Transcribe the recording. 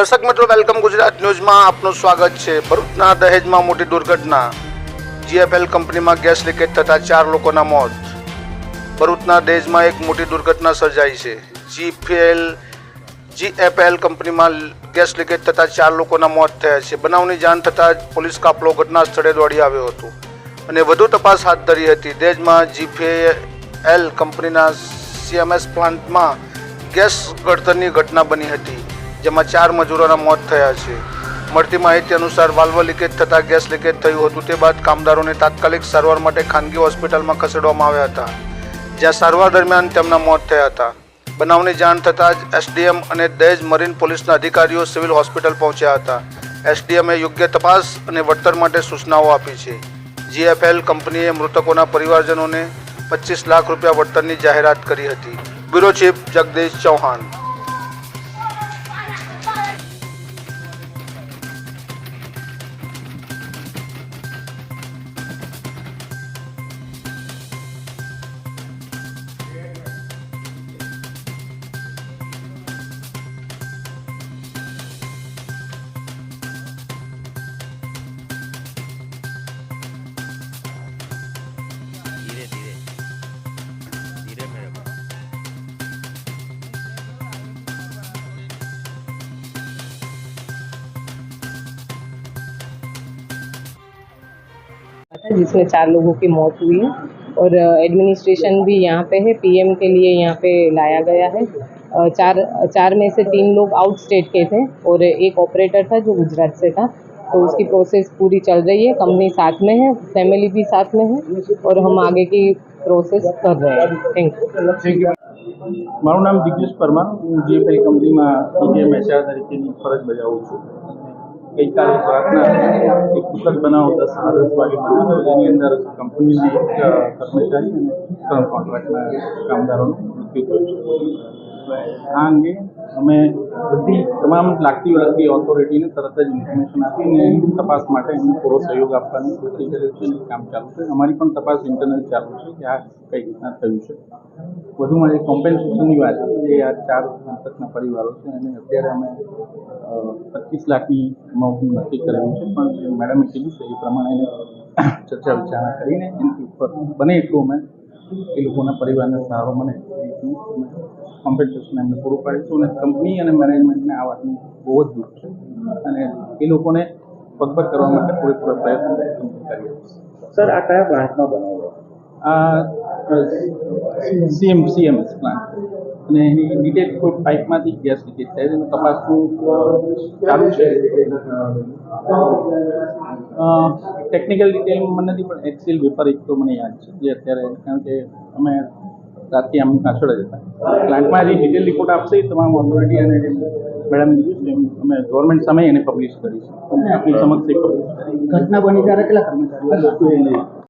દર્શક મિત્રો વેલકમ ગુજરાત ન્યૂઝમાં આપનું સ્વાગત છે. ભરૂચના દહેજમાં મોટી દુર્ઘટના. જીએફએલ કંપનીમાં ગેસ લીકેજ થતાં ચાર લોકોના મોત. ભરૂચના દહેજમાં એક મોટી દુર્ઘટના સર્જાઈ છે. જીફએલ જીએફએલ કંપનીમાં ગેસ લીકેજ થતાં ચાર લોકોના મોત થયા છે. બનાવની જાણ થતાં પોલીસ કાફલો ઘટના સ્થળે દોડી આવ્યો હતો. અને વધુ તપાસ હાથ ધરી હતી. દહેજમાં જીફએલ કંપનીના સીએમએસ પ્લાન્ટમાં ગેસ ગળતરની ઘટના બની હતી. જેમાં ચાર મજૂરોના મોત થયા છે. મળતી માહિતી અનુસાર વાલ્વ લીકેજ થતાં ગેસ લીકેજ થયું હતું. તે બાદ કામદારોને તાત્કાલિક સારવાર માટે ખાનગી હોસ્પિટલમાં ખસેડવામાં આવ્યા હતા, જ્યાં સારવાર દરમિયાન તેમના મોત થયા હતા. બનાવની જાણ થતાં જ એસડીએમ અને દહેજ મરીન પોલીસના અધિકારીઓ સિવિલ હોસ્પિટલ પહોંચ્યા હતા. એસડીએમએ યોગ્ય તપાસ અને વળતર માટે સૂચનાઓ આપી છે. જીએફએલ કંપનીએ મૃતકોના પરિવારજનોને પચીસ લાખ રૂપિયા વળતરની જાહેરાત કરી હતી. બ્યુરો ચીફ જગદીશ ચૌહાણ था जिसमें चार लोगों की मौत हुई है और एडमिनिस्ट्रेशन भी यहाँ पे है पीएम के लिए यहाँ पे लाया गया है अ, चार चार में से तीन लोग आउट स्टेट के थे और एक ऑपरेटर था जो गुजरात से था तो उसकी प्रोसेस पूरी चल रही है कंपनी साथ में है फैमिली भी साथ में है और हम आगे की प्रोसेस कर रहे हैं थैंक यू મારું નામ દિગ્નેશ પરમાર હું જીએફએલ કંપનીમાં પીજીએમ એચઆર તરીકેની ફરજ બજાવું છું ગઈકાલે રાતના એક પુસ્તક બનાવ દસ દસ વાગે બન્યો જેની અંદર કંપનીની કર્મચારી અને કોન્ટ્રાક્ટના કામદારોનું મૃત્યુ થયું આ અંગે અમે બધી તમામ લાગતી વળગતી ઓથોરિટીને તરત જ ઇન્ફોર્મેશન આપીને તપાસ માટે એમને પૂરો સહયોગ આપવાની કોશિશ કર્યો છે અને કામ ચાલુ છે. અમારી પણ તપાસ ઇન્ટરનલ ચાલુ છે કે આ કઈ રીતના થયું છે. વધુમાં એક કોમ્પેન્સેશનની વાત છે જે આ ચાર મૃતકના પરિવારો છે અને અત્યારે અમે પચીસ લાખની અમાઉન્ટનું નક્કી કરેલું છે. પણ મેડમે કીધું છે એ પ્રમાણે એને ચર્ચા વિચારણા કરીને એની ઉપર બને એટલું અમે એ લોકોના પરિવારને સહારો મને એ રીતનું કોમ્પેન્સેશન એમને પૂરું પાડીશું અને કંપની અને મેનેજમેન્ટને આ વાતનું બહુ જ દુઃખ છે. અને એ લોકોને પગભર કરવા માટે પૂરેપૂરો પ્રયત્ન કરીએ સર આ કયા પ્લાન્ટમાં બનાવો? આ સીએમ સીએમએસ પ્લાન્ટ અને એની ડિટેલ કોઈ પાઇપમાંથી ગેસ લીકેજ થાય એનું તપાસનું ચાલુ છે. ટેકનિકલ ડિટેલ મને નથી પણ એક્સેલ વેપર એક તો મને યાદ છે જે અત્યારે કારણ કે અમે રાતથી આમની પાછળ જ હતા. પ્લાન્ટમાં જે ડિટેલ રિપોર્ટ આપશે તમામ ઓથોરિટી અને મેડમ છે અમે ગવર્મેન્ટ સામે એને પબ્લિશ કરીશું. આપણી સમક્ષ ઘટના બની ત્યારે કેટલા કર્મચારીઓ